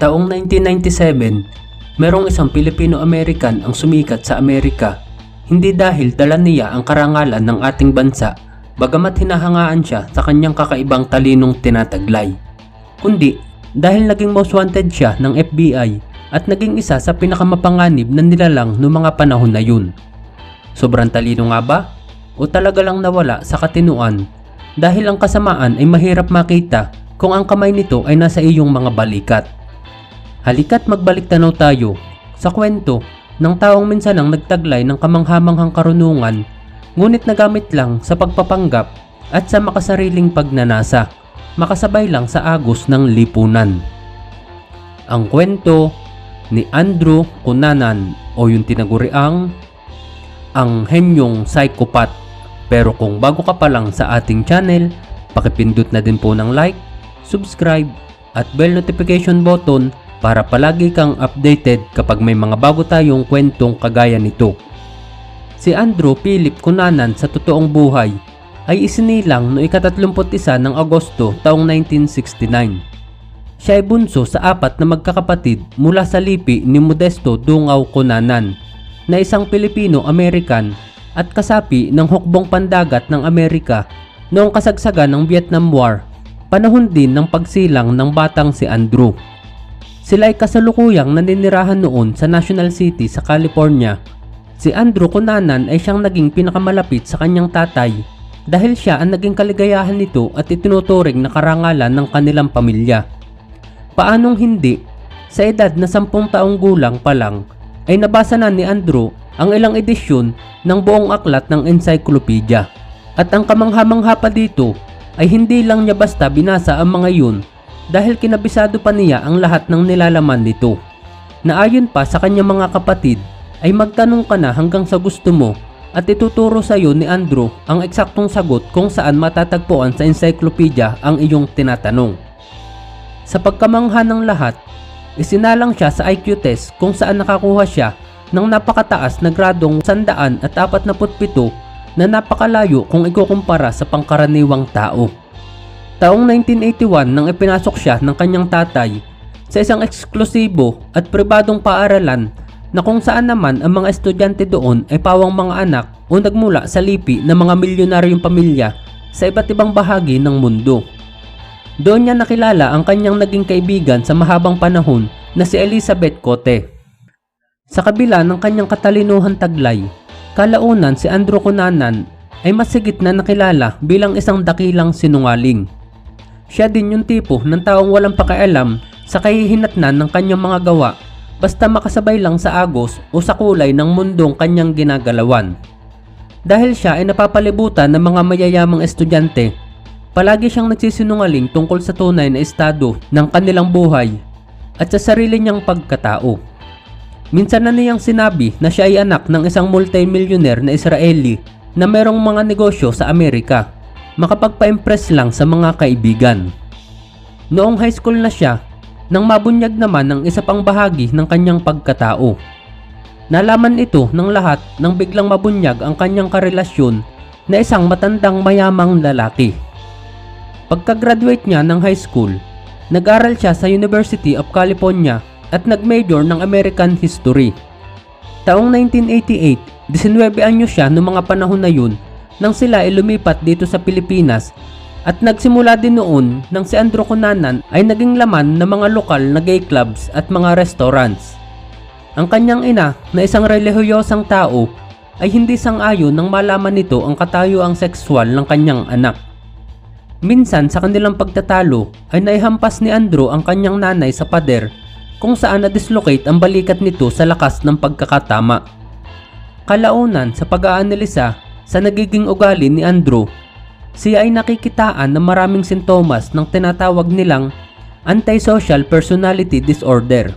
Taong 1997, merong isang Pilipino-American ang sumikat sa Amerika. Hindi dahil dala niya ang karangalan ng ating bansa, bagamat hinahangaan siya sa kanyang kakaibang talinong tinataglay. Kundi dahil naging most wanted siya ng FBI at naging isa sa pinakamapanganib na nilalang noong mga panahon na yun. Sobrang talino nga ba? O talaga lang nawala sa katinuan dahil ang kasamaan ay mahirap makita kung ang kamay nito ay nasa iyong mga balikat. Halika't magbalik tanaw tayo sa kwento ng taong minsanang nagtaglay ng kamanghamanghang karunungan ngunit nagamit lang sa pagpapanggap at sa makasariling pagnanasa, makasabay lang sa agos ng lipunan. Ang kwento ni Andrew Cunanan o yung tinaguriang ang henyong psychopath. Pero kung bago ka pa lang sa ating channel, pakipindot na din po ng like, subscribe at bell notification button para palagi kang updated kapag may mga bago tayong kwentong kagaya nito. Si Andrew Philip Cunanan sa totoong buhay ay isinilang no ika-31 ng Agosto taong 1969. Siya ay bunso sa apat na magkakapatid mula sa lipi ni Modesto Dungaw Cunanan na isang Pilipino-American at kasapi ng hukbong pandagat ng Amerika noong kasagsagan ng Vietnam War, panahon din ng pagsilang ng batang si Andrew. Sila ay kasalukuyang naninirahan noon sa National City sa California. Si Andrew Cunanan ay siyang naging pinakamalapit sa kanyang tatay dahil siya ang naging kaligayahan nito at itinuturing na karangalan ng kanilang pamilya. Paanong hindi? Sa edad na sampung taong gulang pa lang ay nabasa na ni Andrew ang ilang edisyon ng buong aklat ng encyclopedia. At ang kamangha-mangha pa dito ay hindi lang niya basta binasa ang mga yun dahil kinabisado pa niya ang lahat ng nilalaman nito. Na ayon pa sa kanyang mga kapatid ay magtanong ka na hanggang sa gusto mo at ituturo sa iyo ni Andrew ang eksaktong sagot kung saan matatagpuan sa encyclopedia ang iyong tinatanong. Sa pagkamangha ng lahat, isinalang siya sa IQ test kung saan nakakuha siya ng napakataas na gradong 147 na napakalayo kung ikukumpara sa pangkaraniwang tao. Taong 1981 nang ipinasok siya ng kanyang tatay sa isang eksklusibo at pribadong paaralan na kung saan naman ang mga estudyante doon ay pawang mga anak o nagmula sa lipi ng mga milyonaryong pamilya sa iba't ibang bahagi ng mundo. Doon niya nakilala ang kanyang naging kaibigan sa mahabang panahon na si Elizabeth Cote. Sa kabila ng kanyang katalinuhan taglay, kalaunan si Andrew Cunanan ay masigit na nakilala bilang isang dakilang sinungaling. Siya din yung tipo ng taong walang pakialam sa kahihinatnan ng kanyang mga gawa basta makasabay lang sa agos o sa kulay ng mundong kanyang ginagalawan. Dahil siya ay napapalibutan ng mga mayayamang estudyante, palagi siyang nagsisinungaling tungkol sa tunay na estado ng kanilang buhay at sa sarili niyang pagkatao. Minsan na niyang sinabi na siya ay anak ng isang multimillionaire na Israeli na merong mga negosyo sa Amerika makapagpa-impress lang sa mga kaibigan. Noong high school na siya, nang mabunyag naman ng isa pang bahagi ng kanyang pagkatao. Nalaman ito ng lahat nang biglang mabunyag ang kanyang karelasyon na isang matandang mayamang lalaki. Pagka-graduate niya ng high school, nag-aral siya sa University of California at nag-major ng American History. Taong 1988, 19 anyo siya noong mga panahon na yun nang sila ay lumipat dito sa Pilipinas at nagsimula din noon nang si Andrew Cunanan ay naging laman ng mga lokal na gay clubs at mga restaurants. Ang kanyang ina na isang relihiyosang tao ay hindi sang-ayon nang malaman nito ang katayuang sexual ng kanyang anak. Minsan sa kanilang pagtatalo ay naihampas ni Andrew ang kanyang nanay sa pader kung saan na-dislocate ang balikat nito sa lakas ng pagkakatama. Kalaunan sa pag-aanalisa sa nagiging ugali ni Andrew, siya ay nakikitaan ng maraming sintomas ng tinatawag nilang antisocial personality disorder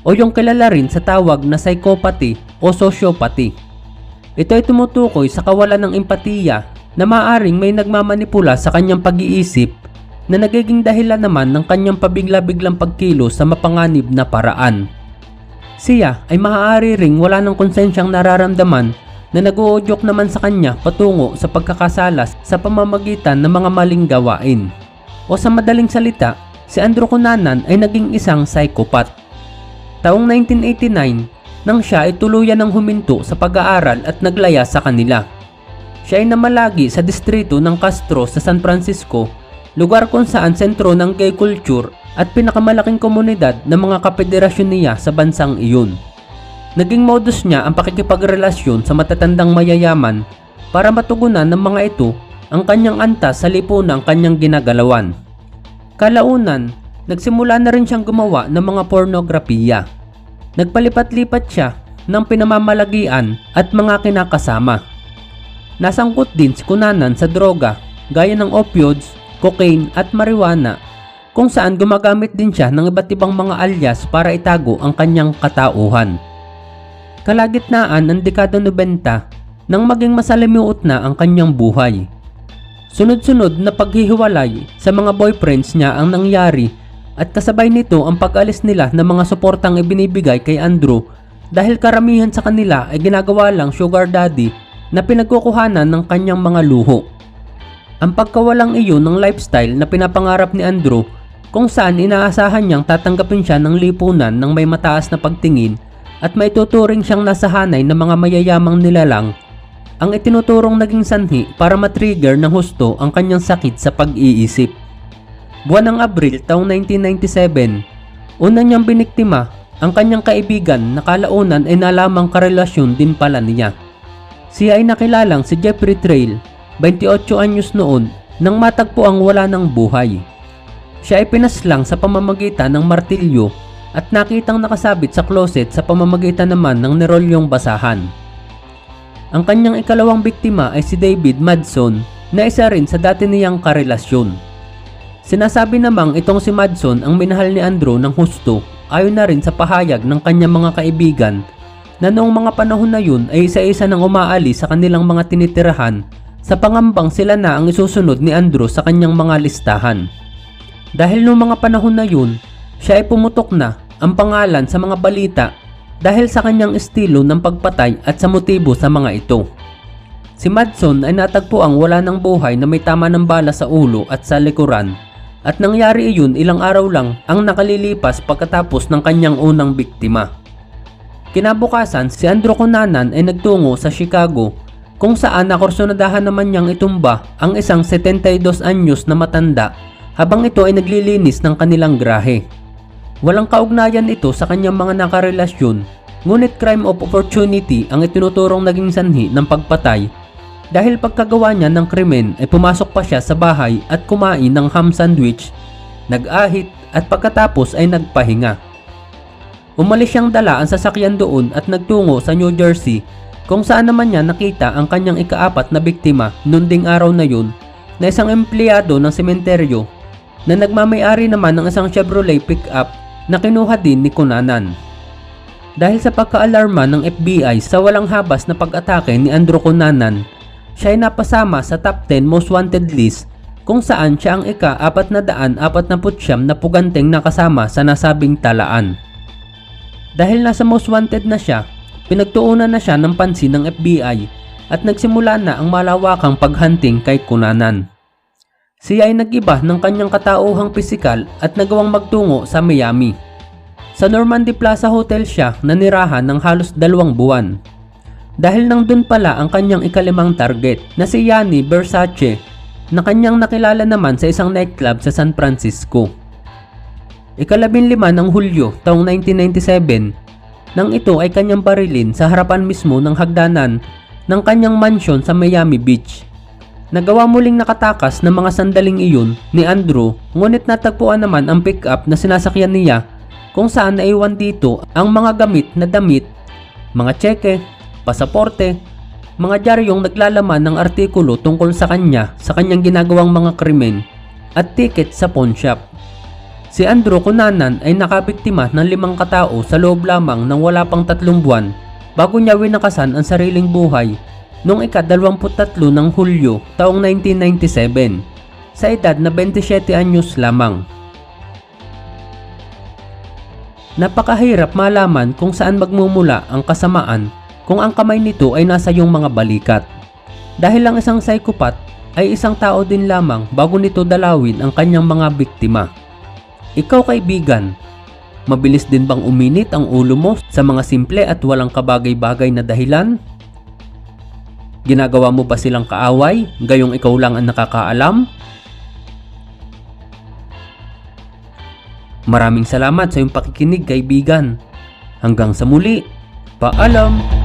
o yung kilala rin sa tawag na psychopathy o sociopathy. Ito ay tumutukoy sa kawalan ng empatiya na maaring may nagmamanipula sa kanyang pag-iisip na nagiging dahilan naman ng kanyang pabigla-biglang pagkilos sa mapanganib na paraan. Siya ay maaari ring wala ng konsensyang nararamdaman na nag-uudyok naman sa kanya patungo sa pagkakasalas sa pamamagitan ng mga maling gawain. O sa madaling salita, si Andrew Cunanan ay naging isang psychopath. Taong 1989, nang siya ay tuluyan ng huminto sa pag-aaral at naglaya sa kanila. Siya ay namalagi sa distrito ng Castro sa San Francisco, lugar kung saan sentro ng gay culture at pinakamalaking komunidad ng mga kapederasyon niya sa bansang iyon. Naging modus niya ang pakikipagrelasyon sa matatandang mayayaman para matugunan ng mga ito ang kanyang antas sa lipunang kanyang ginagalawan. Kalaunan, nagsimula na rin siyang gumawa ng mga pornografiya. Nagpalipat-lipat siya ng pinamamalagian at mga kinakasama. Nasangkot din si Kunanan sa droga gaya ng opioids, cocaine at marijuana kung saan gumagamit din siya ng iba't ibang mga alias para itago ang kanyang katauhan. Kalagitnaan ng dekada 90 nang maging masalimuot na ang kanyang buhay. Sunod-sunod na paghihiwalay sa mga boyfriends niya ang nangyari at kasabay nito ang pag-alis nila ng mga suportang ibinibigay kay Andrew dahil karamihan sa kanila ay ginagawa lang sugar daddy na pinagkukuhanan ng kanyang mga luho. Ang pagkawalang iyon ng lifestyle na pinapangarap ni Andrew kung saan inaasahan niyang tatanggapin siya ng lipunan ng may mataas na pagtingin at may tuturing siyang nasahanay ng mga mayayamang nilalang ang itinuturong naging sanhi para matrigger ng husto ang kanyang sakit sa pag-iisip. Buwan ng Abril taong 1997, una niyang biniktima ang kanyang kaibigan na kalaunan ay nalamang karelasyon din pala niya. Siya ay nakilalang si Jeffrey Trail, 28 anyos noon, nang matagpo ang wala ng buhay. Siya ay pinaslang sa pamamagitan ng martilyo at nakitang nakasabit sa closet sa pamamagitan naman ng nerolyong basahan. Ang kanyang ikalawang biktima ay si David Madson na isa rin sa dati niyang karelasyon. Sinasabi namang itong si Madson ang minahal ni Andrew ng husto ayon na rin sa pahayag ng kanyang mga kaibigan na noong mga panahon na yun ay isa-isa nang umaalis sa kanilang mga tinitirahan sa pangambang sila na ang isusunod ni Andrew sa kanyang mga listahan. Dahil noong mga panahon na yun, siya ay pumutok na ang pangalan sa mga balita dahil sa kanyang estilo ng pagpatay at sa motibo sa mga ito. Si Madson ay natagpuang wala ng buhay na may tama ng bala sa ulo at sa likuran at nangyari iyon ilang araw lang ang nakalilipas pagkatapos ng kanyang unang biktima. Kinabukasan, si Andrew Cunanan ay nagtungo sa Chicago kung saan nakursunadahan naman niyang itumba ang isang 72 anyos na matanda habang ito ay naglilinis ng kanilang grahe. Walang kaugnayan ito sa kanyang mga nakarelasyon, ngunit crime of opportunity ang itinuturong naging sanhi ng pagpatay dahil pagkagawa niya ng krimen ay pumasok pa siya sa bahay at kumain ng ham sandwich, nag-ahit at pagkatapos ay nagpahinga. Umalis siyang dala ang sasakyan doon at nagtungo sa New Jersey kung saan naman niya nakita ang kanyang ikaapat na biktima noon ding araw na yun na isang empleyado ng sementeryo na nagmamayari naman ng isang Chevrolet pickup na kinuha din ni Cunanan. Dahil sa pagkaalarma ng FBI sa walang habas na pag-atake ni Andrew Cunanan, siya ay napasama sa top 10 most wanted list kung saan siya ang ika-449 na puganteng nakasama sa nasabing talaan. Dahil nasa most wanted na siya, pinagtuunan na siya ng pansin ng FBI at nagsimula na ang malawakang paghunting kay Cunanan. Siya ay nag-iba ng kanyang katauhang pisikal at nagawang magtungo sa Miami. Sa Normandy Plaza Hotel siya nanirahan ng halos dalawang buwan. Dahil nang dun pala ang kanyang ikalimang target na si Yanni Versace na kanyang nakilala naman sa isang nightclub sa San Francisco. Ikalabing lima ng Hulyo taong 1997 nang ito ay kanyang barilin sa harapan mismo ng hagdanan ng kanyang mansyon sa Miami Beach. Nagawa muling nakatakas ng mga sandaling iyon ni Andrew ngunit natagpuan naman ang pick-up na sinasakyan niya kung saan naiwan dito ang mga gamit na damit, mga tseke, pasaporte, mga dyaryong naglalaman ng artikulo tungkol sa kanya sa kanyang ginagawang mga krimen at ticket sa pawn shop. Si Andrew Cunanan ay nakabiktima ng limang katao sa loob lamang ng wala pang tatlong buwan bago niya winakasan ang sariling buhay noong ika-23 ng Hulyo taong 1997 sa edad na 27 anyos lamang. Napakahirap malaman kung saan magmumula ang kasamaan kung ang kamay nito ay nasa iyong mga balikat. Dahil ang isang psychopath ay isang tao din lamang bago nito dalawin ang kanyang mga biktima. Ikaw kaibigan, mabilis din bang uminit ang ulo mo sa mga simple at walang kabagay-bagay na dahilan? Ginagawa mo ba silang kaaway, gayong ikaw lang ang nakakaalam? Maraming salamat sa iyong pakikinig kaibigan. Hanggang sa muli, paalam!